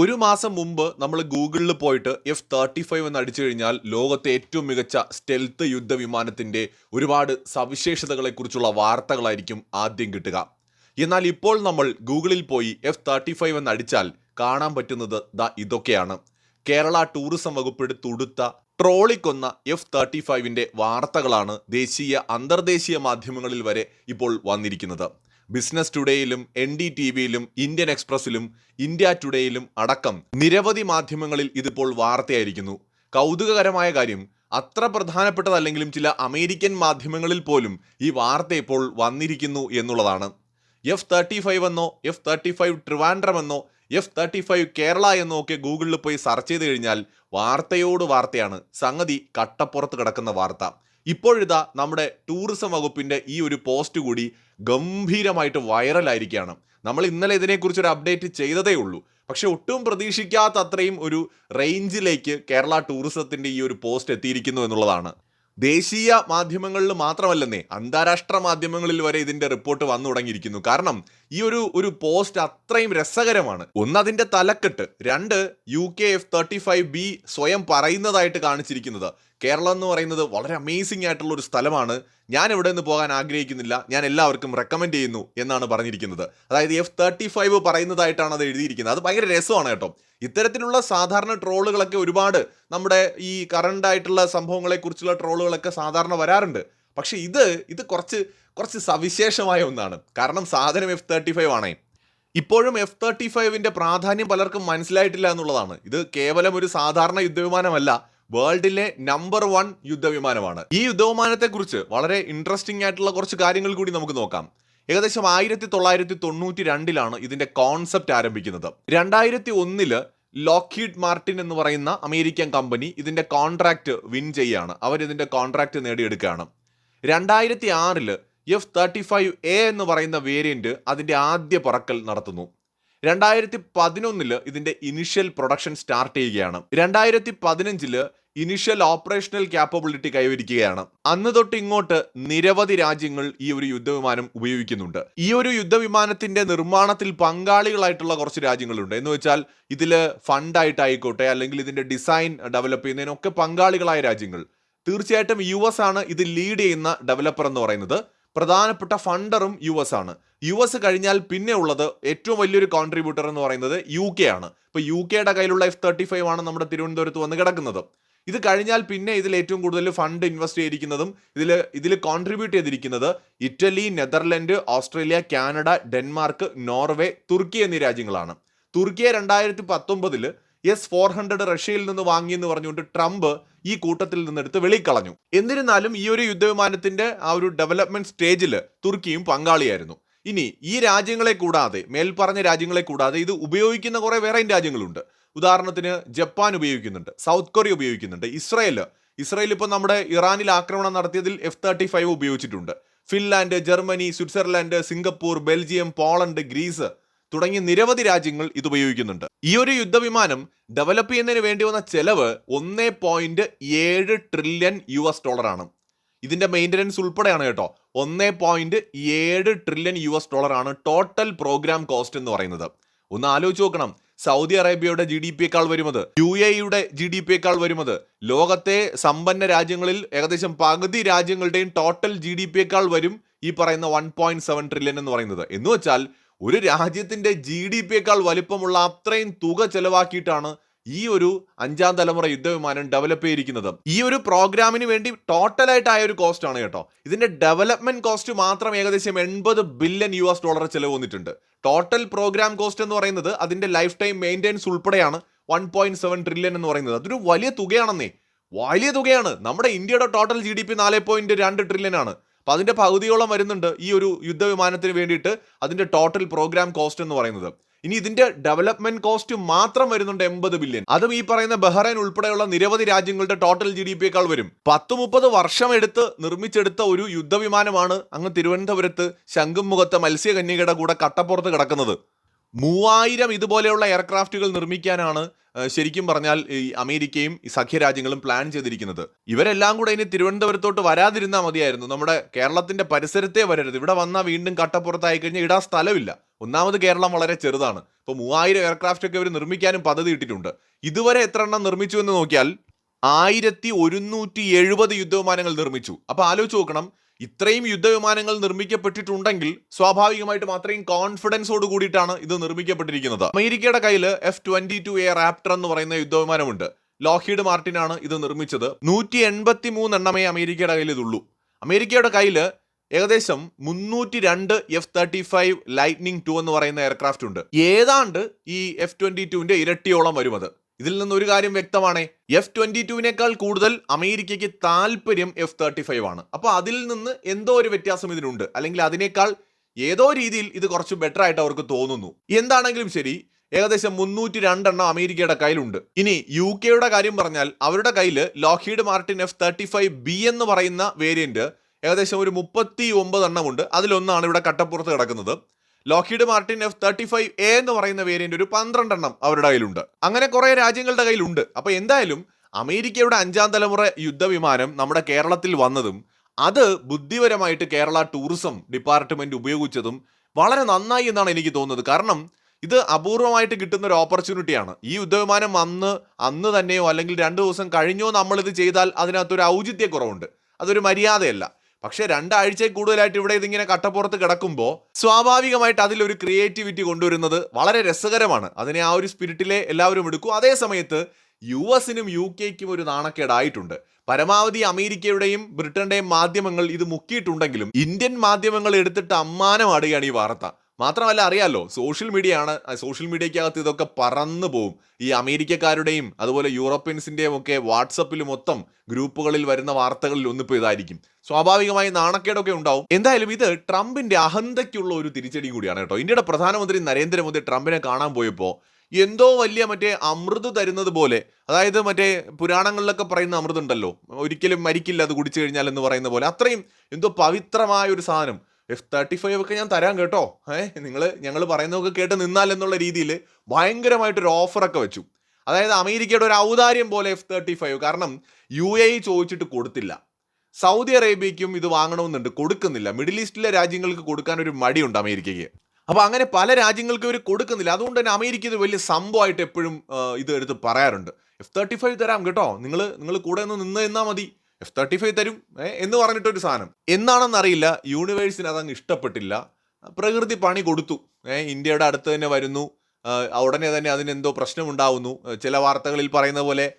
ഒരു മാസം മുമ്പ് നമ്മൾ ഗൂഗിളിൽ പോയിട്ട് എഫ് തേർട്ടി ഫൈവ് എന്ന് അടിച്ചു കഴിഞ്ഞാൽ ലോകത്തെ ഏറ്റവും മികച്ച സ്റ്റെൽത്ത് യുദ്ധവിമാനത്തിന്റെ ഒരുപാട് സവിശേഷതകളെക്കുറിച്ചുള്ള വാർത്തകളായിരിക്കും ആദ്യം കിട്ടുക. എന്നാൽ ഇപ്പോൾ നമ്മൾ ഗൂഗിളിൽ പോയി എഫ് തേർട്ടി ഫൈവ് എന്ന് അടിച്ചാൽ കാണാൻ പറ്റുന്നത് ദാ ഇതൊക്കെയാണ്. കേരള ടൂറിസം വകുപ്പ് എടുത്തുടുത്ത ട്രോളിക്കൊന്ന എഫ് തേർട്ടി ഫൈവിന്റെ വാർത്തകളാണ് ദേശീയ അന്തർദേശീയ മാധ്യമങ്ങളിൽ വരെ ഇപ്പോൾ വന്നിരിക്കുന്നത്. ബിസിനസ് ടുഡേയിലും എൻ ഡി ടി വിയിലും ഇന്ത്യൻ എക്സ്പ്രസിലും ഇന്ത്യ ടുഡേയിലും അടക്കം നിരവധി മാധ്യമങ്ങളിൽ ഇതിപ്പോൾ വാർത്തയായിരിക്കുന്നു. കൗതുകകരമായ കാര്യം അത്ര പ്രധാനപ്പെട്ടതല്ലെങ്കിലും ചില അമേരിക്കൻ മാധ്യമങ്ങളിൽ പോലും ഈ വാർത്ത ഇപ്പോൾ വന്നിരിക്കുന്നു എന്നുള്ളതാണ്. എഫ് തേർട്ടി ഫൈവ് എന്നോ എഫ് തേർട്ടി ഫൈവ് ട്രിവാൻഡ്രം എന്നോ എഫ് തേർട്ടി ഫൈവ് കേരള എന്നോ ഒക്കെ ഗൂഗിളിൽ പോയി സെർച്ച് ചെയ്ത് കഴിഞ്ഞാൽ വാർത്തയോട് വാർത്തയാണ് സംഗതി കട്ടപ്പുറത്ത് കിടക്കുന്ന വാർത്ത. ഇപ്പോഴിതാ നമ്മുടെ ടൂറിസം വകുപ്പിന്റെ ഈ ഒരു പോസ്റ്റ് കൂടി ഗംഭീരമായിട്ട് വൈറലായിരിക്കുകയാണ് നമ്മൾ ഇന്നലെ ഇതിനെക്കുറിച്ച് ഒരു അപ്ഡേറ്റ് ചെയ്തതേ ഉള്ളൂ. പക്ഷെ ഒട്ടും പ്രതീക്ഷിക്കാത്ത അത്രയും ഒരു റേഞ്ചിലേക്ക് കേരള ടൂറിസത്തിന്റെ ഈ ഒരു പോസ്റ്റ് എത്തിയിരിക്കുന്നു എന്നുള്ളതാണ്. ദേശീയ മാധ്യമങ്ങളിൽ മാത്രമല്ലെന്നേ അന്താരാഷ്ട്ര മാധ്യമങ്ങളിൽ വരെ ഇതിന്റെ റിപ്പോർട്ട് വന്നു തുടങ്ങിയിരിക്കുന്നു. കാരണം ഈ ഒരു ഒരു പോസ്റ്റ് അത്രയും രസകരമാണ്. ഒന്ന് അതിന്റെ തലക്കെട്ട് രണ്ട് U K F thirty five B സ്വയം പറയുന്നതായിട്ട് കാണിച്ചിരിക്കുന്നത്. കേരളം എന്ന് പറയുന്നത് വളരെ അമേസിംഗ് ആയിട്ടുള്ള ഒരു സ്ഥലമാണ്. ഞാൻ എവിടെ നിന്ന് പോകാൻ ആഗ്രഹിക്കുന്നില്ല. ഞാൻ എല്ലാവർക്കും റെക്കമെൻഡ് ചെയ്യുന്നു എന്നാണ് പറഞ്ഞിരിക്കുന്നത്. അതായത് എഫ് തേർട്ടി ഫൈവ് പറയുന്നതായിട്ടാണ് അത് എഴുതിയിരിക്കുന്നത്. അത് ഭയങ്കര രസമാണ് കേട്ടോ. ഇത്തരത്തിലുള്ള സാധാരണ ട്രോളുകളൊക്കെ ഒരുപാട് നമ്മുടെ ഈ കറണ്ട് ആയിട്ടുള്ള സംഭവങ്ങളെ കുറിച്ചുള്ള ട്രോളുകളൊക്കെ സാധാരണ വരാറുണ്ട്. പക്ഷേ ഇത് ഇത് കുറച്ച് കുറച്ച് സവിശേഷമായ ഒന്നാണ്. കാരണം സാധനം എഫ് തേർട്ടി ഫൈവ് ആണേ. ഇപ്പോഴും എഫ് തേർട്ടി ഫൈവിന്റെ പ്രാധാന്യം പലർക്കും മനസ്സിലായിട്ടില്ല എന്നുള്ളതാണ്. ഇത് കേവലം ഒരു സാധാരണ യുദ്ധവിമാനമല്ല. വേൾഡിലെ നമ്പർ വൺ യുദ്ധവിമാനമാണ്. ഈ യുദ്ധവിമാനത്തെക്കുറിച്ച് വളരെ ഇൻട്രസ്റ്റിംഗ് ആയിട്ടുള്ള കുറച്ച് കാര്യങ്ങൾ കൂടി നമുക്ക് നോക്കാം. ഏകദേശം ആയിരത്തി തൊള്ളായിരത്തി തൊണ്ണൂറ്റി രണ്ടിലാണ് ഇതിന്റെ കോൺസെപ്റ്റ് ആരംഭിക്കുന്നത്. രണ്ടായിരത്തി ഒന്നിൽ ലോക്കിഡ് മാർട്ടിൻ എന്ന് പറയുന്ന അമേരിക്കൻ കമ്പനി ഇതിന്റെ കോൺട്രാക്ട് വിൻ ചെയ്യാണ്. അവർ ഇതിന്റെ കോൺട്രാക്ട് നേടിയെടുക്കുകയാണ്. രണ്ടായിരത്തി ആറിൽ എഫ് തേർട്ടി ഫൈവ് എ എന്ന് പറയുന്ന വേരിയന്റ് അതിന്റെ ആദ്യ പറക്കൽ നടത്തുന്നു. രണ്ടായിരത്തി പതിനൊന്നിൽ ഇതിന്റെ ഇനിഷ്യൽ പ്രൊഡക്ഷൻ സ്റ്റാർട്ട് ചെയ്യുകയാണ്. രണ്ടായിരത്തി പതിനഞ്ചിൽ ഇനിഷ്യൽ ഓപ്പറേഷണൽ ക്യാപ്പബിലിറ്റി കൈവരിക്കുകയാണ്. അന്ന് തൊട്ട് ഇങ്ങോട്ട് നിരവധി രാജ്യങ്ങൾ ഈ ഒരു യുദ്ധവിമാനം ഉപയോഗിക്കുന്നുണ്ട്. ഈ ഒരു യുദ്ധവിമാനത്തിന്റെ നിർമ്മാണത്തിൽ പങ്കാളികളായിട്ടുള്ള കുറച്ച് രാജ്യങ്ങളുണ്ട്. എന്ന് വെച്ചാൽ ഇതിൽ ഫണ്ടായിട്ടായിക്കോട്ടെ അല്ലെങ്കിൽ ഇതിന്റെ ഡിസൈൻ ഡെവലപ്പ് ചെയ്യുന്നതിനൊക്കെ പങ്കാളികളായ രാജ്യങ്ങൾ. തീർച്ചയായിട്ടും യു എസ് ആണ് ഇത് ലീഡ് ചെയ്യുന്ന ഡെവലപ്പർ എന്ന് പറയുന്നത്. പ്രധാനപ്പെട്ട ഫണ്ടറും യു എസ് ആണ്. യു എസ് കഴിഞ്ഞാൽ പിന്നെ ഉള്ളത് ഏറ്റവും വലിയൊരു കോൺട്രിബ്യൂട്ടർ എന്ന് പറയുന്നത് യു കെ ആണ്. ഇപ്പൊ യു കെയുടെ കയ്യിലുള്ള എഫ് തേർട്ടി ഫൈവ് ആണ് നമ്മുടെ തിരുവനന്തപുരത്ത് വന്ന് കിടക്കുന്നത്. ഇത് കഴിഞ്ഞാൽ പിന്നെ ഇതിൽ ഏറ്റവും കൂടുതൽ ഫണ്ട് ഇൻവെസ്റ്റ് ചെയ്തിരിക്കുന്നതും ഇതിൽ ഇതിൽ കോൺട്രിബ്യൂട്ട് ചെയ്തിരിക്കുന്നത് Italy Netherland Australia Canada Denmark Norway തുർക്കി എന്നീ രാജ്യങ്ങളാണ്. തുർക്കിയെ രണ്ടായിരത്തി പത്തൊമ്പതിൽ എസ് ഫോർ ഹൺഡ്രഡ് റഷ്യയിൽ നിന്ന് വാങ്ങിയെന്ന് പറഞ്ഞുകൊണ്ട് ട്രംപ് ഈ കൂട്ടത്തിൽ നിന്നെടുത്ത് വെളിക്കളഞ്ഞു എന്നിരുന്നാലും ഈ ഒരു യുദ്ധവിമാനത്തിന്റെ ആ ഒരു ഡെവലപ്മെന്റ് സ്റ്റേജിൽ തുർക്കിയും പങ്കാളിയായിരുന്നു. ഇനി ഈ രാജ്യങ്ങളെ കൂടാതെ മേൽപ്പറഞ്ഞ രാജ്യങ്ങളെ കൂടാതെ ഇത് ഉപയോഗിക്കുന്ന കുറെ വേറെ രാജ്യങ്ങളുണ്ട്. ഉദാഹരണത്തിന് ജപ്പാൻ ഉപയോഗിക്കുന്നുണ്ട് സൗത്ത് കൊറിയ ഉപയോഗിക്കുന്നുണ്ട് ഇസ്രായേൽ ഇസ്രായേൽ ഇപ്പോൾ നമ്മുടെ ഇറാനിൽ ആക്രമണം നടത്തിയതിൽ എഫ് തേർട്ടി ഫൈവ് ഉപയോഗിച്ചിട്ടുണ്ട്. Finland Germany Switzerland Singapore Belgium Poland Greece തുടങ്ങിയ നിരവധി രാജ്യങ്ങൾ ഇത് ഉപയോഗിക്കുന്നുണ്ട് ഈ ഒരു യുദ്ധവിമാനം ഡെവലപ്പ് ചെയ്യുന്നതിന് വേണ്ടി വന്ന ചെലവ് ഒന്നേ പോയിന്റ് ഏഴ് ട്രില്യൺ യു എസ് ഡോളറാണ് ഇതിന്റെ മെയിന്റനൻസ് ഉൾപ്പെടെയാണ് കേട്ടോ. ഒന്നേ പോയിന്റ് ഏഴ് ട്രില്യൺ യു എസ് ഡോളറാണ് ടോട്ടൽ പ്രോഗ്രാം കോസ്റ്റ് എന്ന് പറയുന്നത്. ഒന്ന് ആലോചിച്ച് നോക്കണം. സൗദി അറേബ്യയുടെ ജി ഡി പിയേക്കാൾ വരുന്നത് യു എയുടെ ജി ഡി പിയേക്കാൾ വരുന്നത് ലോകത്തെ സമ്പന്ന രാജ്യങ്ങളിൽ ഏകദേശം പകുതി രാജ്യങ്ങളുടെയും ടോട്ടൽ ജി ഡി പിയേക്കാൾ വരും ഈ പറയുന്ന വൺ പോയിന്റ് സെവൻ ട്രില്യൺ എന്ന് പറയുന്നത്. എന്ന് വെച്ചാൽ ഒരു രാജ്യത്തിന്റെ ജി ഡി പിയേക്കാൾ വലിപ്പമുള്ള അത്രയും തുക ചെലവാക്കിയിട്ടാണ് ഈ ഒരു അഞ്ചാം തലമുറ യുദ്ധവിമാനം ഡെവലപ്പ് ചെയ്തിരിക്കുന്നത്. ഈ ഒരു പ്രോഗ്രാമിന് വേണ്ടി ടോട്ടലായിട്ടായ ഒരു കോസ്റ്റ് ആണ് കേട്ടോ. ഇതിന്റെ ഡെവലപ്മെന്റ് കോസ്റ്റ് മാത്രം ഏകദേശം എൺപത് ബില്യൺ യു എസ് ഡോളർ ചെലവ് വന്നിട്ടുണ്ട്. ടോട്ടൽ പ്രോഗ്രാം കോസ്റ്റ് എന്ന് പറയുന്നത് അതിന്റെ ലൈഫ് ടൈം മെയിന്റെനൻസ് ഉൾപ്പെടെയാണ് വൺ പോയിന്റ് സെവൻ ട്രില്യൺ എന്ന് പറയുന്നത്. അതൊരു വലിയ തുകയാണെന്നേ. വലിയ തുകയാണ്. നമ്മുടെ ഇന്ത്യയുടെ ടോട്ടൽ ജി ഡി പി നാല് പോയിന്റ് രണ്ട് ട്രില്യൺ ആണ്. അപ്പൊ അതിന്റെ പകുതിയോളം വരുന്നുണ്ട് ഈ ഒരു യുദ്ധവിമാനത്തിന് വേണ്ടിയിട്ട് അതിന്റെ ടോട്ടൽ പ്രോഗ്രാം കോസ്റ്റ് എന്ന് പറയുന്നത്. ഇനി ഇതിന്റെ ഡെവലപ്മെന്റ് കോസ്റ്റ് മാത്രം വരുന്നുണ്ട് എൺപത് ബില്യൺ അതും ഈ പറയുന്ന ബഹ്റൈൻ ഉൾപ്പെടെയുള്ള നിരവധി രാജ്യങ്ങളുടെ ടോട്ടൽ ജി ഡി പിയേക്കാൾ വരും. പത്ത് മുപ്പത് വർഷം എടുത്ത് നിർമ്മിച്ചെടുത്ത ഒരു യുദ്ധവിമാനമാണ് അങ്ങ് തിരുവനന്തപുരത്ത് ശംഖുംമുഖത്ത് മത്സ്യകന്യകയുടെ കൂടെ കട്ടപ്പുറത്ത് കിടക്കുന്നത്. മൂവായിരം ഇതുപോലെയുള്ള എയർക്രാഫ്റ്റുകൾ നിർമ്മിക്കാനാണ് ശരിക്കും പറഞ്ഞാൽ ഈ അമേരിക്കയും ഈ സഖ്യരാജ്യങ്ങളും പ്ലാൻ ചെയ്തിരിക്കുന്നത്. ഇവരെല്ലാം കൂടെ ഇനി തിരുവനന്തപുരത്തോട്ട് വരാതിരുന്നാൽ മതിയായിരുന്നു. നമ്മുടെ കേരളത്തിന്റെ പരിസരത്തെ വരരുത്. ഇവിടെ വന്നാൽ വീണ്ടും കട്ടപ്പുറത്തായി കഴിഞ്ഞാൽ ഇടാൻ സ്ഥലമില്ല. ഒന്നാമത് കേരളം വളരെ ചെറുതാണ്. ഇപ്പോൾ മൂവായിരം എയർക്രാഫ്റ്റ് ഒക്കെ ഇവർ നിർമ്മിക്കാനും പദ്ധതി ഇട്ടിട്ടുണ്ട്. ഇതുവരെ എത്ര എണ്ണം നിർമ്മിച്ചു എന്ന് നോക്കിയാൽ ആയിരത്തി ഒരുന്നൂറ്റി എഴുപത് യുദ്ധവിമാനങ്ങൾ നിർമ്മിച്ചു. അപ്പൊ ആലോചിച്ച് നോക്കണം ഇത്രയും യുദ്ധവിമാനങ്ങൾ നിർമ്മിക്കപ്പെട്ടിട്ടുണ്ടെങ്കിൽ സ്വാഭാവികമായിട്ടും അത്രയും കോൺഫിഡൻസോട് കൂടിയിട്ടാണ് ഇത് നിർമ്മിക്കപ്പെട്ടിരിക്കുന്നത്. അമേരിക്കയുടെ കയ്യിൽ F twenty two A Raptor എന്ന് പറയുന്ന യുദ്ധവിമാനമുണ്ട്. ലോഹീഡ് മാർട്ടിനാണ് ഇത് നിർമ്മിച്ചത്. നൂറ്റി എൺപത്തി മൂന്ന് എണ്ണമേ അമേരിക്കയുടെ കയ്യിൽ ഇതുള്ളൂ. അമേരിക്കയുടെ കയ്യിൽ ഏകദേശം മുന്നൂറ്റി രണ്ട് F thirty five Lightning two എന്ന് പറയുന്ന എയർക്രാഫ്റ്റ് ഉണ്ട്. ഏതാണ്ട് ഈ എഫ് ട്വന്റി ടുവിന്റെ ഇരട്ടിയോളം വരും അത് ഇതിൽ നിന്ന് ഒരു കാര്യം വ്യക്തമാണ്. എഫ് ട്വന്റി ടുവിനേക്കാൾ കൂടുതൽ അമേരിക്കയ്ക്ക് താല്പര്യം എഫ് തേർട്ടി ഫൈവ് ആണ്. അപ്പോൾ അതിൽ നിന്ന് എന്തോ ഒരു വ്യത്യാസം ഇതിനുണ്ട്. അല്ലെങ്കിൽ അതിനേക്കാൾ ഏതോ രീതിയിൽ ഇത് കുറച്ച് ബെറ്റർ ആയിട്ട് അവർക്ക് തോന്നുന്നു. എന്താണെങ്കിലും ശരി ഏകദേശം മുന്നൂറ്റി രണ്ടെണ്ണം അമേരിക്കയുടെ കയ്യിലുണ്ട്. ഇനി യു കെയുടെ കാര്യം പറഞ്ഞാൽ അവരുടെ കയ്യിൽ Lockheed Martin F thirty five B എന്ന് പറയുന്ന വേരിയന്റ് ഏകദേശം ഒരു മുപ്പത്തി ഒമ്പത് എണ്ണമുണ്ട് അതിലൊന്നാണ് ഇവിടെ കട്ടപ്പുറത്ത് കിടക്കുന്നത്. Lockheed Martin F thirty five A എന്ന് പറയുന്ന വേരിയന്റ് ഒരു പന്ത്രണ്ടെണ്ണം അവരുടെ കയ്യിലുണ്ട്. അങ്ങനെ കുറെ രാജ്യങ്ങളുടെ കയ്യിലുണ്ട്. അപ്പോൾ എന്തായാലും അമേരിക്കയുടെ അഞ്ചാം തലമുറ യുദ്ധവിമാനം നമ്മുടെ കേരളത്തിൽ വന്നതും അത് ബുദ്ധിപരമായിട്ട് കേരള ടൂറിസം ഡിപ്പാർട്ട്മെന്റ് ഉപയോഗിച്ചതും വളരെ നന്നായി എന്നാണ് എനിക്ക് തോന്നുന്നത്. കാരണം ഇത് അപൂർവമായിട്ട് കിട്ടുന്ന ഒരു ഓപ്പർച്യൂണിറ്റിയാണ്. ഈ യുദ്ധവിമാനം വന്ന് അന്ന് തന്നെയോ അല്ലെങ്കിൽ രണ്ട് ദിവസം കഴിഞ്ഞോ നമ്മളിത് ചെയ്താൽ അതിനകത്തൊരു ഔചിത്യക്കുറവുണ്ട്. അതൊരു മര്യാദയല്ല. പക്ഷെ രണ്ടാഴ്ചയിൽ കൂടുതലായിട്ട് ഇവിടെ ഇതിങ്ങനെ കട്ടപ്പുറത്ത് കിടക്കുമ്പോൾ സ്വാഭാവികമായിട്ട് അതിലൊരു ക്രിയേറ്റിവിറ്റി കൊണ്ടുവരുന്നത് വളരെ രസകരമാണ്. അതിനെ ആ ഒരു സ്പിരിറ്റിലെ എല്ലാവരും എടുക്കും. അതേ സമയത്ത് യു എസിനും യു കെക്കും ഒരു നാണക്കേടായിട്ടുണ്ട്. പരമാവധി അമേരിക്കയുടെയും ബ്രിട്ടന്റെയും മാധ്യമങ്ങൾ ഇത് മുക്കിയിട്ടുണ്ടെങ്കിലും ഇന്ത്യൻ മാധ്യമങ്ങൾ എടുത്തിട്ട് അമ്മാനമാടുകയാണ് ഈ വാർത്ത. മാത്രമല്ല അറിയാലോ സോഷ്യൽ മീഡിയ ആണ് സോഷ്യൽ മീഡിയക്കകത്ത് ഇതൊക്കെ പറന്നു പോവും. ഈ അമേരിക്കക്കാരുടെയും അതുപോലെ യൂറോപ്യൻസിന്റെയും ഒക്കെ വാട്സപ്പിൽ മൊത്തം ഗ്രൂപ്പുകളിൽ വരുന്ന വാർത്തകളിൽ ഒന്നിപ്പോൾ ഇതായിരിക്കും. സ്വാഭാവികമായി നാണക്കേടൊക്കെ ഉണ്ടാവും. എന്തായാലും ഇത് ട്രംപിന്റെ അഹന്തയ്ക്കുള്ള ഒരു തിരിച്ചടി കൂടിയാണ് കേട്ടോ. ഇന്ത്യയുടെ പ്രധാനമന്ത്രി നരേന്ദ്രമോദി ട്രംപിനെ കാണാൻ പോയപ്പോൾ എന്തോ വലിയ മറ്റേ അമൃത് തരുന്നത് പോലെ അതായത് മറ്റേ പുരാണങ്ങളിലൊക്കെ പറയുന്ന അമൃതുണ്ടല്ലോ ഒരിക്കലും മരിക്കില്ല അത് കുടിച്ചു കഴിഞ്ഞാൽ എന്ന് പറയുന്ന പോലെ അത്രയും എന്തോ പവിത്രമായ ഒരു സാധനം. എഫ് തേർട്ടി ഫൈവ് ഒക്കെ ഞാൻ തരാം കേട്ടോ. ഏഹ് നിങ്ങൾ ഞങ്ങൾ പറയുന്നതൊക്കെ കേട്ട് നിന്നാൽ എന്നുള്ള രീതിയിൽ ഭയങ്കരമായിട്ടൊരു ഓഫറൊക്കെ വെച്ചു. അതായത് അമേരിക്കയുടെ ഒരു ഔദാര്യം പോലെ എഫ് തേർട്ടി ഫൈവ് കാരണം യു എ ചോദിച്ചിട്ട് കൊടുത്തില്ല. സൗദി അറേബ്യയ്ക്കും ഇത് വാങ്ങണമെന്നുണ്ട്. കൊടുക്കുന്നില്ല. മിഡിൽ ഈസ്റ്റിലെ രാജ്യങ്ങൾക്ക് കൊടുക്കാൻ ഒരു മടിയുണ്ട് അമേരിക്കയ്ക്ക്. അപ്പോൾ അങ്ങനെ പല രാജ്യങ്ങൾക്കും ഇവർ കൊടുക്കുന്നില്ല. അതുകൊണ്ട് തന്നെ അമേരിക്ക ഇത് വലിയ സംഭവമായിട്ട് എപ്പോഴും ഇത് എടുത്ത് പറയാറുണ്ട്. എഫ് തേർട്ടി ഫൈവ് തരാം കേട്ടോ. നിങ്ങൾ നിങ്ങൾ കൂടെ ഒന്ന് നിന്ന് നിന്നാൽ മതി. എഫ് തേർട്ടി ഫൈവ് തരും എന്ന് പറഞ്ഞിട്ടൊരു സാധനം. എന്നാണെന്ന് അറിയില്ല യൂണിവേഴ്സിന് അതങ്ങ് ഇഷ്ടപ്പെട്ടില്ല. പ്രകൃതി പണി കൊടുത്തു ഇന്ത്യയുടെ അടുത്ത് തന്നെ വരുന്നു. ഉടനെ തന്നെ അതിനെന്തോ പ്രശ്നമുണ്ടാവുന്നു. ചില വാർത്തകളിൽ പറയുന്ന പോലെ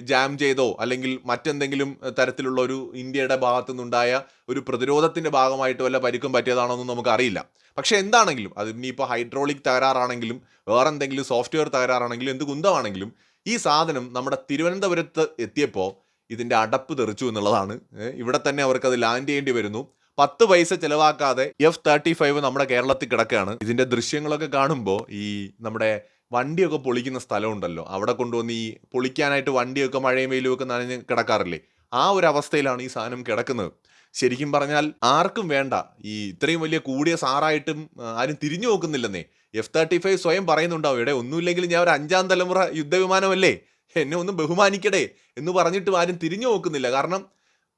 ജാം ചെയ്തോ അല്ലെങ്കിൽ മറ്റെന്തെങ്കിലും തരത്തിലുള്ള ഒരു ഇന്ത്യയുടെ ഭാഗത്തു നിന്നുണ്ടായ ഒരു പ്രതിരോധത്തിന്റെ ഭാഗമായിട്ട് വല്ല പരിക്കും പറ്റിയതാണോ എന്നും നമുക്കറിയില്ല. പക്ഷെ എന്താണെങ്കിലും അത് ഇനിയിപ്പോൾ ഹൈഡ്രോളിക് തകരാറാണെങ്കിലും വേറെ എന്തെങ്കിലും സോഫ്റ്റ്വെയർ തകരാറാണെങ്കിലും എന്ത് കുന്തമാണെങ്കിലും ഈ സാധനം നമ്മുടെ തിരുവനന്തപുരത്ത് എത്തിയപ്പോൾ ഇതിന്റെ അടപ്പ് തെറിച്ചു എന്നുള്ളതാണ്. ഇവിടെ തന്നെ അവർക്ക് അത് ലാൻഡ് ചെയ്യേണ്ടി വരുന്നു. പത്ത് പൈസ ചിലവാക്കാതെ എഫ് തേർട്ടി ഫൈവ് നമ്മുടെ കേരളത്തിൽ കിടക്കുകയാണ്. ഇതിന്റെ ദൃശ്യങ്ങളൊക്കെ കാണുമ്പോൾ ഈ നമ്മുടെ വണ്ടിയൊക്കെ പൊളിക്കുന്ന സ്ഥലമുണ്ടല്ലോ. അവിടെ കൊണ്ടുവന്ന് ഈ പൊളിക്കാനായിട്ട് വണ്ടിയൊക്കെ മഴയും വെയിലും ഒക്കെ നനഞ്ഞ് കിടക്കാറില്ലേ? ആ ഒരു അവസ്ഥയിലാണ് ഈ സാധനം കിടക്കുന്നത്. ശരിക്കും പറഞ്ഞാൽ ആർക്കും വേണ്ട. ഈ ഇത്രയും വലിയ കൂടിയ സാറായിട്ടും ആരും തിരിഞ്ഞു നോക്കുന്നില്ലെന്നേ. എഫ് തേർട്ടി ഫൈവ് സ്വയം പറയുന്നുണ്ടാവും ഇവിടെ ഒന്നുമില്ലെങ്കിലും ഞാൻ ഒരു അഞ്ചാം തലമുറ യുദ്ധവിമാനമല്ലേ? എന്നെ ഒന്ന് ബഹുമാനിക്കടേ എന്ന് പറഞ്ഞിട്ട് ആരും തിരിഞ്ഞു നോക്കുന്നില്ല. കാരണം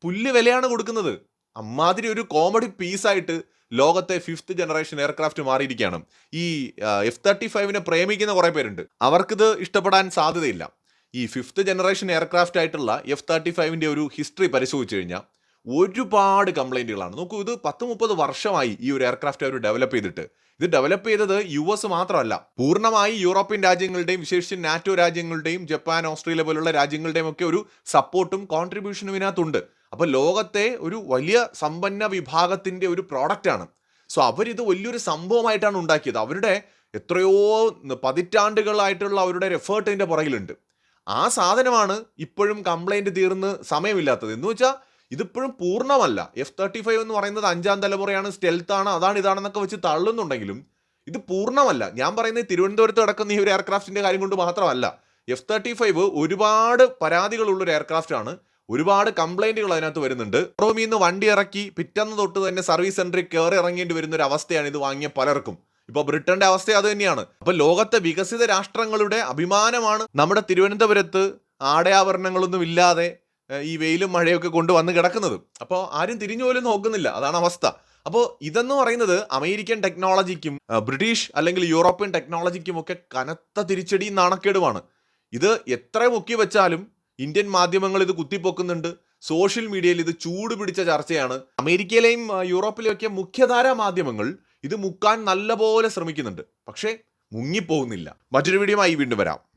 പുല്ല് വിലയാണ് കൊടുക്കുന്നത്. അമ്മാതിരി ഒരു കോമഡി പീസായിട്ട് ലോകത്തെ ഫിഫ്ത്ത് ജനറേഷൻ എയർക്രാഫ്റ്റ് മാറിയിരിക്കുകയാണ്. ഈ എഫ് തേർട്ടി ഫൈവിനെ പ്രേമിക്കുന്ന കുറേ പേരുണ്ട്. അവർക്കിത് ഇഷ്ടപ്പെടാൻ സാധ്യതയില്ല. ഈ ഫിഫ്ത്ത് ജനറേഷൻ എയർക്രാഫ്റ്റ് ആയിട്ടുള്ള എഫ് തേർട്ടി ഫൈവിന്റെ ഒരു ഹിസ്റ്ററി പരിശോധിച്ച് കഴിഞ്ഞാൽ ഒരുപാട് കംപ്ലൈന്റുകളാണ് നോക്കൂ ഇത് പത്ത് മുപ്പത് വർഷമായി ഈ ഒരു എയർക്രാഫ്റ്റ് അവർ ഡെവലപ്പ് ചെയ്തിട്ട്. ഇത് ഡെവലപ്പ് ചെയ്തത് യു എസ് മാത്രമല്ല. പൂർണമായി യൂറോപ്യൻ രാജ്യങ്ങളുടെയും വിശേഷിച്ച് നാറ്റോ രാജ്യങ്ങളുടെയും ജപ്പാൻ ഓസ്ട്രേലിയ പോലുള്ള രാജ്യങ്ങളുടെയും ഒക്കെ ഒരു സപ്പോർട്ടും കോൺട്രിബ്യൂഷനും ഇതിനകത്തുണ്ട്. അപ്പോൾ ലോകത്തെ ഒരു വലിയ സമ്പന്ന വിഭാഗത്തിന്റെ ഒരു പ്രോഡക്റ്റാണ് സോ അവരിത് വലിയൊരു സംഭവമായിട്ടാണ് ഉണ്ടാക്കിയത്. അവരുടെ എത്രയോ പതിറ്റാണ്ടുകളായിട്ടുള്ള അവരുടെ എഫേർട്ട് ഇതിന്റെ പുറകിലുണ്ട്. ആ സാധനമാണ് ഇപ്പോഴും കംപ്ലൈന്റ് തീർന്ന് സമയമില്ലാത്തത്. എന്ന് വെച്ചാൽ ഇതിപ്പോഴും പൂർണമല്ല. എഫ് തേർട്ടി ഫൈവ് എന്ന് പറയുന്നത് അഞ്ചാം തലമുറയാണ് സ്റ്റെൽത്താണ് അതാണ് ഇതാണെന്നൊക്കെ വെച്ച് തള്ളുന്നുണ്ടെങ്കിലും ഇത് പൂർണമല്ല. ഞാൻ പറയുന്നത് തിരുവനന്തപുരത്ത് കിടക്കുന്ന ഈ ഒരു എയർക്രാഫ്റ്റിന്റെ കാര്യം കൊണ്ട് മാത്രമല്ല. എഫ് തേർട്ടി ഫൈവ് ഒരുപാട് പരാതികളുള്ള ഒരു എയർക്രാഫ്റ്റ് ആണ്. ഒരുപാട് കംപ്ലൈന്റുകൾ അതിനകത്ത് വരുന്നുണ്ട്. റോമിൽ നിന്ന് വണ്ടി ഇറക്കി പിറ്റന്ന് തൊട്ട് തന്നെ സർവീസ് സെന്ററിൽ കയറി ഇറങ്ങേണ്ടി വരുന്ന ഒരു അവസ്ഥയാണ് ഇത് വാങ്ങിയ പലർക്കും. ഇപ്പൊ ബ്രിട്ടന്റെ അവസ്ഥ അത് തന്നെയാണ്. അപ്പൊ ലോകത്തെ വികസിത രാഷ്ട്രങ്ങളുടെ അഭിമാനമാണ് നമ്മുടെ തിരുവനന്തപുരത്ത് ആടയാഭരണങ്ങളൊന്നും ഇല്ലാതെ ഈ വെയിലും മഴയൊക്കെ കൊണ്ടുവന്ന് കിടക്കുന്നത്. അപ്പോൾ ആരും തിരിഞ്ഞു പോലും നോക്കുന്നില്ല. അതാണ് അവസ്ഥ. അപ്പോൾ ഇതെന്ന് പറയുന്നത് അമേരിക്കൻ ടെക്നോളജിക്കും ബ്രിട്ടീഷ് അല്ലെങ്കിൽ യൂറോപ്യൻ ടെക്നോളജിക്കും ഒക്കെ കനത്ത തിരിച്ചടി നാണക്കേടുമാണ്. ഇത് എത്ര മുക്കി വെച്ചാലും ഇന്ത്യൻ മാധ്യമങ്ങൾ ഇത് കുത്തിപ്പൊക്കുന്നുണ്ട്. സോഷ്യൽ മീഡിയയിൽ ഇത് ചൂട് പിടിച്ച ചർച്ചയാണ്. അമേരിക്കയിലെയും ആ, യൂറോപ്പിലെയും ഒക്കെ മുഖ്യധാരാ മാധ്യമങ്ങൾ ഇത് മുക്കാൻ നല്ലപോലെ ശ്രമിക്കുന്നുണ്ട്. പക്ഷേ മുങ്ങിപ്പോകുന്നില്ല. മറ്റൊരു വീഡിയോ ആയി വീണ്ടും വരാം.